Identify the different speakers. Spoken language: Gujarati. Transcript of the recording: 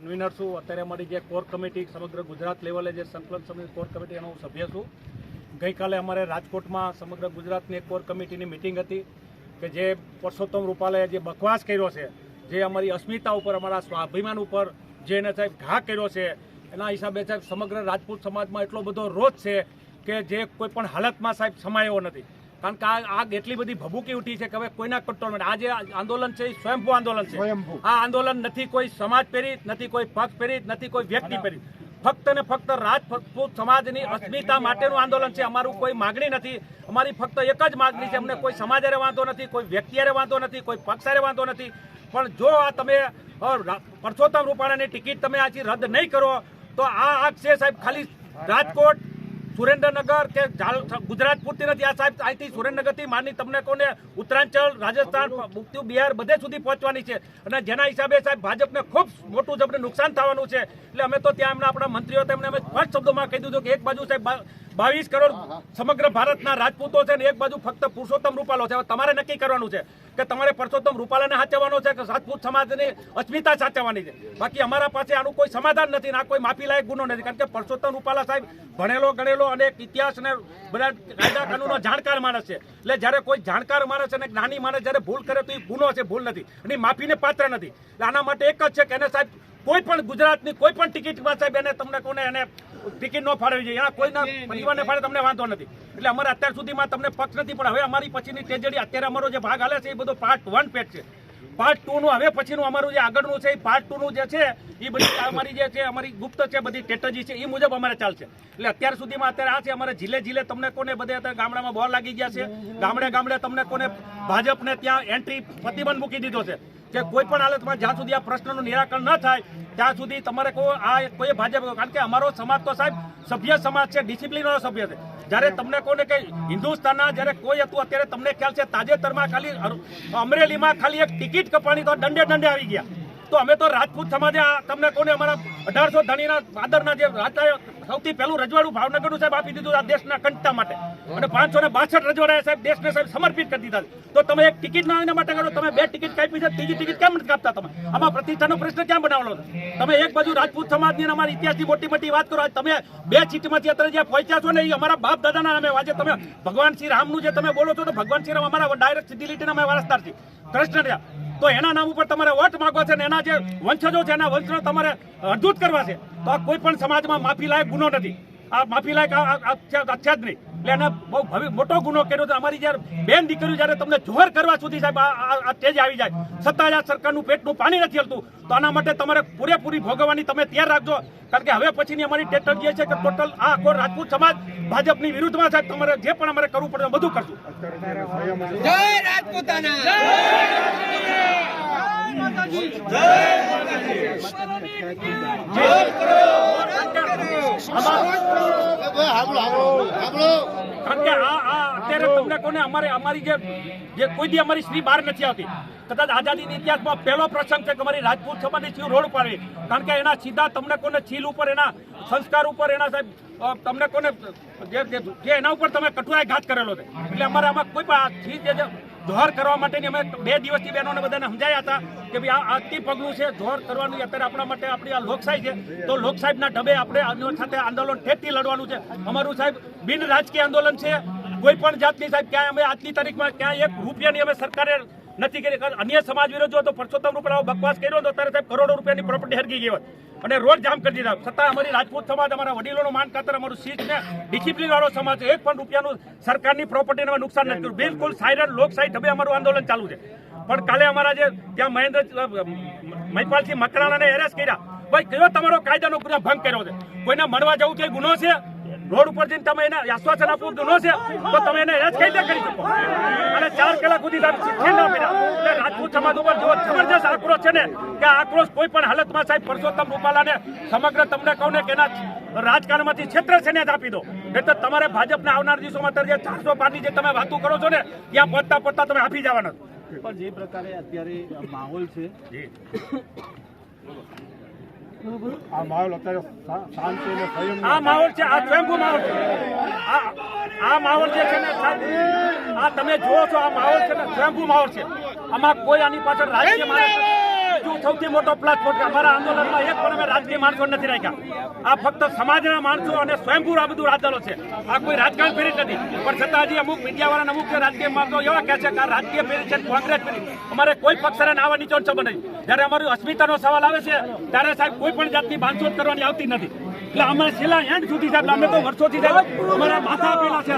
Speaker 1: કન્વીનર છું. અત્યારે અમારી જે કોર કમિટી, સમગ્ર ગુજરાત લેવલે જે સંકલન સમિતિ, કોર કમિટી એનો હું સભ્ય છું. ગઈકાલે અમારે રાજકોટમાં સમગ્ર ગુજરાતની એક કોર કમિટીની મિટિંગ હતી કે જે પરસોત્તમ રૂપાલાએ જે બકવાસ કર્યો છે, જે અમારી અસ્મિતા ઉપર, અમારા સ્વાભિમાન ઉપર જે એને સાહેબ ઘા કર્યો છે, એના હિસાબે સાહેબ સમગ્ર રાજપૂત સમાજમાં એટલો બધો રોષ છે કે જે કોઈ પણ હાલતમાં સાહેબ સમાયો નથી. કારણ કે આ આગ એટલી બધી ભભૂકી ઉઠી છે કે હવે કોઈના કંટ્રોલમાં આ જે આંદોલન છે એ સ્વયંભૂ આંદોલન છે. આ આંદોલન નથી કોઈ સમાજ પ્રેરિત નથી કોઈ પક્ષ પ્રેરિત નથી કોઈ વ્યક્તિ પ્રેરિત. ફક્ત ને ફક્ત રાજપૂત સમાજની અસ્મિતા માટેનું આંદોલન છે. અમારું કોઈ માગણી નથી. અમારી ફક્ત એક જ માગણી છે. અમને કોઈ સમાજારે વાંધો નથી કોઈ વ્યક્તિ વાંધો નથી કોઈ પક્ષ વાંધો નથી. પણ જો આ તમે પરસોત્તમ રૂપાણાની ટિકિટ તમે આજે રદ નહીં કરો તો આ આગ છે સાહેબ ખાલી રાજકોટ સુરેન્દ્રનગર કે ગુજરાત પૂરતી નથી. આ સાહેબ અહીંથી સુરેન્દ્રનગરથી માની તમને કોને? ઉત્તરાંચલ રાજસ્થાન મુક્તિ બિહાર બધે સુધી પહોંચવાની છે. અને જેના હિસાબે સાહેબ ભાજપને ખૂબ મોટું જબરને નુકસાન થવાનું છે. એટલે અમે તો ત્યાં એમના આપણા મંત્રીઓ તેમને અમે સ્પષ્ટ શબ્દોમાં કહી દીધું કે એક બાજુ સાહેબ બાવીસ કરોડ સમગ્ર ભારતના રાજપૂતો છે ને એક બાજુ ફક્ત પુરુષોત્તમ રૂપાલો છે. હવે તમારે નક્કી કરવાનું છે કે તમારે પુરુષોત્તમ રૂપાલાને સાચવવાનો છે કે રાજપૂત સમાજની અસ્મિતા સાચવવાની છે? બાકી અમારા પાસે આનું કોઈ સમાધાન નથી આ કોઈ માફી લાયક ગુનો નથી. કારણ કે પુરુષોત્તમ રૂપાલા સાહેબ ભણેલો ગણેલો અને એક ઇતિહાસ અને બધા કાયદા કાનૂનનો જાણકાર માણસ છે. એટલે જ્યારે કોઈ જાણકાર માણસ અને જ્ઞાની માણસ જ્યારે ભૂલ કરે તો એ ગુનો છે ભૂલ નથી. અને એ માફીને પાત્ર નથી. આના માટે એક જ છે કે એને સાહેબ કોઈ પણ ગુજરાતની કોઈ પણ ટિકિટમાં સાહેબ એને તમને કોને એને ટિકિટ ન ફાળવી જોઈએ. એના કોઈના પરિવારને ફાળે તમને વાંધો નથી. એટલે અમારે અત્યાર સુધીમાં તમને પક્ષ નથી પણ હવે અમારી પછીની ટ્રેજેડી અત્યારે અમારો જે ભાગ હાલે છે એ બધો પાર્ટ વન પેટ છે. પાર્ટ ટુ નું હવે પછીનું અમારું જે આગળનું છે એ પાર્ટ ટુ નું જે છે એ બધી અમારી જે છે અમારી ગુપ્ત છે બધી સ્ટ્રેટેજી છે એ મુજબ અમારે ચાલશે. એટલે અત્યાર સુધીમાં અત્યારે આ છે અમારે જિલ્લે જિલ્લે તમને કોને બધે અત્યારે ગામડામાં બોર લાગી ગયા છે. ગામડે ગામડે તમને કોને ભાજપને ત્યાં એન્ટ્રી પ્રતિબંધ મૂકી દીધો છે. કે કોઈ પણ હાલતમાં જ્યાં સુધી આ પ્રશ્નનું નિરાકરણ ન થાય, ત્યાં સુધી તમારે કોઈ આ કોઈ ભાજપ કારણ કે અમારો સમાજ તો સાહેબ સભ્ય સમાજ છે ડિસિપ્લિન સભ્ય છે. જ્યારે તમને કોને કે હિન્દુસ્તાનના જ્યારે કોઈ હતું, અત્યારે તમને ખ્યાલ છે, તાજેતરમાં ખાલી અમરેલીમાં ખાલી એક ટિકિટ કપાણી તો દંડે દંડે આવી ગયા. તો અમે તો રાજપૂત સમાજે તમને કોને અમારા અઢારસો ધણીના આદરના જે રાજાએ સૌથી પહેલું રજવાડું ભાવનગરનું સાહેબ આપી દીધું આ દેશના કંટતા માટે. અને પાંચસો ને બાસઠ રજવાડાએ સાહેબ દેશને સાહેબ સમર્પિત કરી દીધા તો તમે એક ટિકિટ ના એના માટે કરો, તમે બે ટિકિટ કાપી છે, ત્રીજી ટિકિટ કેમ નથી કાપતા તમે? આમાં પ્રતિષ્ઠાનો પ્રશ્ન ક્યાં બનાવેલો તમે એક બાજુ રાજપૂત સમાજની અમારા ઇતિહાસની મોટી મોટી વાત કરો તમે બે સીટમાંથી અત્યારે જ્યાં પહોંચ્યા છો ને એ અમારા બાપ દાદાના નામે વાંચે તમે ભગવાન શ્રી રામનું જે તમે બોલો છો તો ભગવાન શ્રી રામ અમારા ડાયરેક્ટ સીધી લીટીના અમે વારસદાર છીએ. કૃષ્ણ તો એના નામ ઉપર તમારે વોટ માગવા છે ને એના જે વંશજો છે એના વંશનો તમારે અડધૂત કરવા છે. તો આ કોઈ પણ સમાજમાં માફી લાયક ગુનો નથી. આ માફી લાયક છે જ નહીં. એટલે એને બહુ ભવિ- મોટો ગુનો કર્યો તો અમારી જ્યારે બેન દીકરીઓ જ્યારે તમને જોહર કરવા સુધી સાહેબ આ- તેજ આવી જાય. છતાં આ સરકારનું પેટનું પાણી નથી હલતું. તો આના માટે તમારે પૂરેપૂરી ભોગવવાની તમે તૈયાર રાખજો. કારણ કે હવે પછીની અમારી ટેટર જે છે કે ટોટલ આ આખો રાજપૂત સમાજ ભાજપની વિરુદ્ધમાં સાહેબ તમારે જે પણ અમારે કરવું પડે બધું કરશું.
Speaker 2: જય રાજપૂતાના.
Speaker 1: કારણ કે આ આ અત્યારે તમને કોને અમારે અમારી જે કોઈ દી અમારી બહાર નથી આવતી. કદાચ આઝાદીની ઇતિહાસમાં પહેલો પ્રસંગ છે અમારી રાજપૂત સમાજની છીલ રોડ ઉપર કારણ કે એના સીધા તમને કોને છીલ ઉપર, એના સંસ્કાર ઉપર, એના સાહેબ તમને કોને જે એના ઉપર તમે કટુરાય ઘાત કરેલો છે. એટલે અમારે આમાં કોઈ પણ છીલ જે જે જોહર કરવા માટેની અમે બે દિવસથી બહેનોને બધાને સમજાયા હતા કે ભાઈ આ આજથી પગલું છે જોહર કરવાનું અત્યારે આપણા માટે આપણી આ લોકશાહી છે. તો લોકશાહીના ઢબે આપણે સાથે આંદોલન ઠેકથી લડવાનું છે. અમારું સાહેબ બિન રાજકીય આંદોલન છે. કોઈ પણ જાતની સાહેબ, ક્યાંય અમે આજની તારીખમાં ક્યાંય એક રૂપિયાની અમે સરકારે નથી કરી અન્ય સમાજ વિરોધ જો તો પરસોત્તમ રૂપિયા બકવાસ કર્યો તો ત્યારે સાહેબ કરોડો રૂપિયાની પ્રોપર્ટી હરગી હોત અને રોડ જામ કરી દીધા. છતાં અમારી રાજપૂત સમાજ, અમારા વડીલોનું માન ખાતર અમારું સીટ ને ડિસિપ્લિન વાળો સમાજ એક પણ રૂપિયાનું સરકારની પ્રોપર્ટીને અમે નુકસાન નથી કર્યું. બિલકુલ સાયરન લોકશાહી ઢબે અમારું આંદોલન ચાલુ છે. પણ કાલે અમારા જે ત્યાં મહેન્દ્ર મહિપાલસિંહ મકરાણાને એરેસ્ટ કર્યા. ભાઈ, કયો તમારો કાયદાનો ભંગ કર્યો છે? કોઈને મળવા જવું કે ગુનો છે? રોડ ઉપર જઈને તમે એને આશ્વાસન આપવું ગુનો છે તો તમે એને એરેસ્ટ કઈ રીતે કરી શકો. અને ચાર કલાક સુધી તમે ના એટલે રાજપૂત સમાજ ઉપર જેવો જબરજસ્ત આક્રોશ છે ને કે આક્રોશ કોઈ પણ હાલતમાં સાહેબ પરસોત્તમ રૂપાલાને સમગ્ર તમને કહું ને કે એના રાજકારણમાંથી ક્ષેત્ર છે જ આપી દો. તો તમારે ભાજપના આવનાર દિવસોમાં અત્યારે જે ચારસો પારની જે તમે વાતો કરો છો ને ત્યાં પહોંચતા પહોંચતા તમે આપી જવાના
Speaker 3: પણ જે પ્રકારે અત્યારે માહોલ છે
Speaker 4: આ માહોલ અત્યારે શાંત અને
Speaker 1: આ માહોલ છે, આ સ્વયંભૂ માહોલ છે. આ આ માહોલ જે છે ને આ તમે જુઓ છો, આ માહોલ છે ને, સ્વયંભૂ માહોલ છે. આમાં કોઈ આની પાછળ રાજકીય બીજું સૌથી મોટો પ્લસ અમારા આંદોલનમાં એક પણ અમે રાજકીય માણસો નથી રાખ્યા. આ ફક્ત સમાજના માણસો અને સ્વયંભૂ આ બધું આંદોલન છે. આ કોઈ રાજકારણ ફેરી નથી. પણ છતાં હજી અમુક મીડિયાવાળા અમુક રાજકીય માણસો એવા કહે છે કે રાજકીય ફેરી છે, કોંગ્રેસ ફેરી. અમારે કોઈ પક્ષને આવા નીચો સંબંધ નહીં. જ્યારે અમારું અસ્મિતાનો સવાલ આવે છે, ત્યારે સાહેબ કોઈ પણ જાતની બાંધછોડ કરવાની આવતી નથી. એટલે અમે છેલ્લા એન્ડ સુધી સાહેબ, અમે તો વર્ષોથી સાહેબ, અમારા માથા આપેલા છે